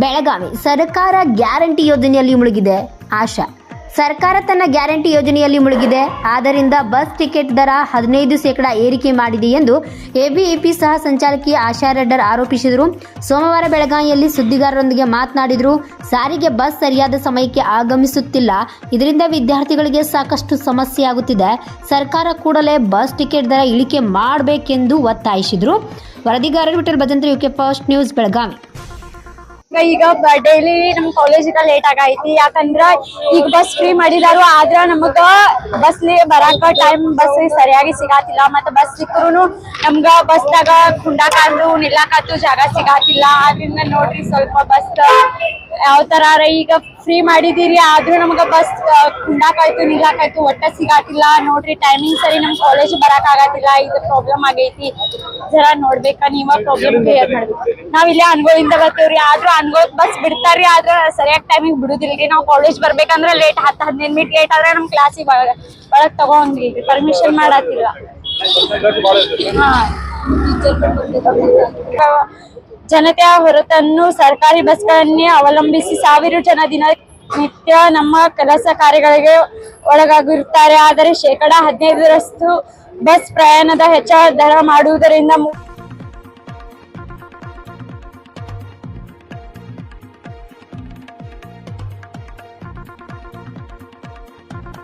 ಬೆಳಗಾವಿ ಸರ್ಕಾರ ಗ್ಯಾರಂಟಿ ಯೋಜನೆಯಲ್ಲಿ ಮುಳುಗಿದೆ, ಆಶಾ. ಸರ್ಕಾರ ತನ್ನ ಗ್ಯಾರಂಟಿ ಯೋಜನೆಯಲ್ಲಿ ಮುಳುಗಿದೆ, ಆದ್ದರಿಂದ ಬಸ್ ಟಿಕೆಟ್ ದರ ಹದಿನೈದು ಶೇಕಡ ಏರಿಕೆ ಮಾಡಿದೆ ಎಂದು ಎಬಿಎಪಿ ಸಹ ಸಂಚಾಲಕಿ ಆಶಾ ರೆಡ್ಡರ್ ಆರೋಪಿಸಿದರು. ಸೋಮವಾರ ಬೆಳಗಾವಿಯಲ್ಲಿ ಸುದ್ದಿಗಾರರೊಂದಿಗೆ ಮಾತನಾಡಿದರು, ಸಾರಿಗೆ ಬಸ್ ಸರಿಯಾದ ಸಮಯಕ್ಕೆ ಆಗಮಿಸುತ್ತಿಲ್ಲ. ಇದರಿಂದ ವಿದ್ಯಾರ್ಥಿಗಳಿಗೆ ಸಾಕಷ್ಟು ಸಮಸ್ಯೆಯಾಗುತ್ತಿದೆ ಸರ್ಕಾರ ಕೂಡಲೇ ಬಸ್ ಟಿಕೆಟ್ ದರ ಇಳಿಕೆ ಮಾಡಬೇಕೆಂದು ಒತ್ತಾಯಿಸಿದರು. ವರದಿಗಾರರು Vitthal Bhajantri UK First News, Belagavi. ಈಗ ಡೈಲಿ ನಮ್ ಕಾಲೇಜಿಗೆ ಲೇಟ್ ಆಗೈತಿ ಯಾಕಂದ್ರ ಈಗ ಬಸ್ ಫ್ರೀ ಮಾಡಿದಾರು, ಆದ್ರ ನಮಗ ಬಸ್ ಬರಾಕ ಟೈಮ್ ಬಸ್ ಸರಿಯಾಗಿ ಸಿಗಾತಿಲ್ಲ. ಮತ್ತ ಬಸ್ ಸಿಕ್ಕರು ನಮ್ಗ ಬಸ್ದಾಗ ಕುಂಡಾಕಾದ್ರು ನಿಲ್ಲಾಕಾತು ಜಾಗ ಸಿಗಾತಿಲ್ಲ. ಆದ್ರಿಂದ ನೋಡ್ರಿ ಸ್ವಲ್ಪ ಬಸ್ ಯಾವ ತರ ಈಗ ಫ್ರೀ ಮಾಡಿದೀರಿ ಆದ್ರೂ ನಮಗ ಬಸ್ ಕುಂಡಾಕಾಯ್ತು ನಿಲ್ಲಾಕಾಯ್ತು ಒಟ್ಟ ಸಿಗಾತಿಲ್ಲ ನೋಡ್ರಿ ಟೈಮಿಂಗ್ ಸರಿ ನಮ್ ಕಾಲೇಜ್ ಬರಕ್ ಆಗತಿಲ್ಲ ಇದು ಪ್ರಾಬ್ಲಮ್ ಆಗೈತಿ. ಜರ ನೋಡ್ಬೇಕ ನೀವ ಪ್ರಾಬ್ಲಮ್ ಕ್ಲಿಯರ್ ಮಾಡ್ಬೇಕು. ನಾವ್ ಇಲ್ಲೇ ಅನ್ಗೋಲಿಂದ ಬರ್ತೀವ್ರಿ. ಆದ್ರೂ ಅನ್ಗೋಲ್ ಬಸ್ ಬಿಡ್ತಾರ್ರಿ ಆದ್ರ ಸರಿಯಾಗಿ ಟೈಮಿಂಗ್ ಬಿಡುದಿಲ್ರಿ. ನಾವ್ ಕಾಲೇಜ್ ಬರ್ಬೇಕಂದ್ರ ಲೇಟ್ ಹತ್ತು ಹದಿನೈದು ಮಿನಿಟ್ ಲೇಟ್ ಆದ್ರೆ ನಮ್ ಕ್ಲಾಸಿಗೆ ಒಳಗ್ ತಗೊಂಡ್ರಿ. ಪರ್ಮಿಷನ್ ಮಾಡತ್ತಿಲ್ಲ ಹಾ. ಜನತೆಯ ಹೊರತನ್ನು ಸರ್ಕಾರಿ ಬಸ್ಗಳನ್ನೇ ಅವಲಂಬಿಸಿ ಸಾವಿರ ಜನ ದಿನ ನಿತ್ಯ ನಮ್ಮ ಕೆಲಸ ಕಾರ್ಯಗಳಿಗೆ ಒಳಗಾಗಿರುತ್ತಾರೆ. ಆದರೆ ಶೇಕಡಾ ಹದಿನೈದರಷ್ಟು ಬಸ್ ಪ್ರಯಾಣದ ಹೆಚ್ಚಳ ದರ ಮಾಡುವುದರಿಂದ